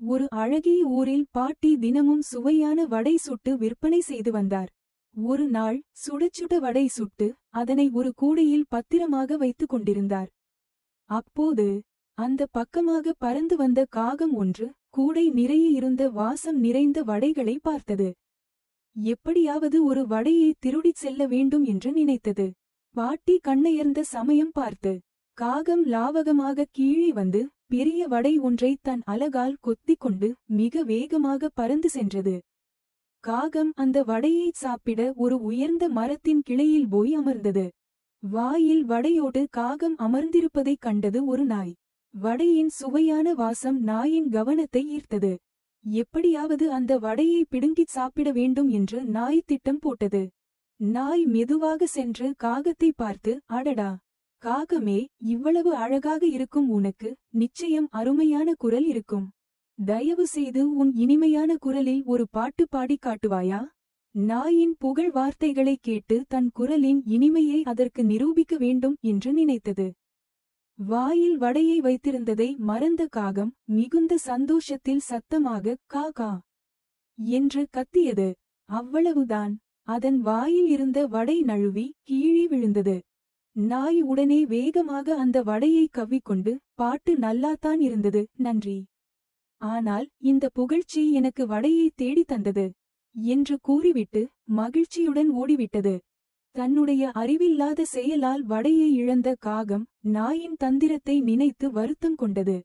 ஒரு அழகிய ஊரில் பாட்டி தினமும் சுவையான வடை சுட்டு விற்பனை செய்து வந்தார். ஒரு நாள் சுடச்சுட வடை சுட்டு அதனை ஒரு கூடையில் பத்திரமாக வைத்துக் கொண்டிருந்தார். அப்போது அந்த பக்கமாக பறந்து வந்த காகம் ஒன்று கூடை நிறைய இருந்த வாசம் நிறைந்த வடைகளை பார்த்தது. எப்படியாவது ஒரு வடையை திருடிச் செல்ல வேண்டும் என்று நினைத்தது. பாட்டி கண்ணையர்ந்த சமயம் பார்த்து காகம் லாவகமாக கீழே வந்து பெரிய வடை ஒன்றை தன் அலகால் கொத்திக் கொண்டு மிக வேகமாக பறந்து சென்றது. காகம் அந்த வடையைச் சாப்பிட ஒரு உயர்ந்த மரத்தின் கிளையில் போய் அமர்ந்தது. வாயில் வடையோடு காகம் அமர்ந்திருப்பதைக் கண்டது ஒரு நாய். வடையின் சுவையான வாசம் நாயின் கவனத்தை ஈர்த்தது. எப்படியாவது அந்த வடையை பிடுங்கிச் சாப்பிட வேண்டும் என்று நாய் திட்டம் போட்டது. நாய் மெதுவாக சென்று காகத்தை பார்த்து அடடா! காகமே இவ்வளவு அழகாக இருக்கும் உனக்கு நிச்சயம் அருமையான குரல் இருக்கும். தயவு செய்து உன் இனிமையான குரலில் ஒரு பாட்டு பாடிக் காட்டுவாயா? நாயின் புகழ் வார்த்தைகளை கேட்டு தன் குரலின் இனிமையை அதற்கு நிரூபிக்க வேண்டும் என்று நினைத்தது. வாயில் வடையை வைத்திருந்ததை மறந்த காகம் மிகுந்த சந்தோஷத்தில் சத்தமாக கா கா என்று கத்தியது. அவ்வளவுதான். அதன் வாயில் இருந்த வடை நழுவி கீழே விழுந்தது. நாய் உடனே வேகமாக அந்த வடையை கவ்விக்கொண்டு பாட்டு நல்லாத்தான் இருந்தது நன்றி. ஆனால் இந்த புகழ்ச்சி எனக்கு வடையை தேடித் தந்தது என்று கூறிவிட்டு மகிழ்ச்சியுடன் ஓடிவிட்டது. தன்னுடைய அறிவில்லாத செயலால் வடையை இழந்த காகம் நாயின் தந்திரத்தை நினைத்து வருத்தம் கொண்டது.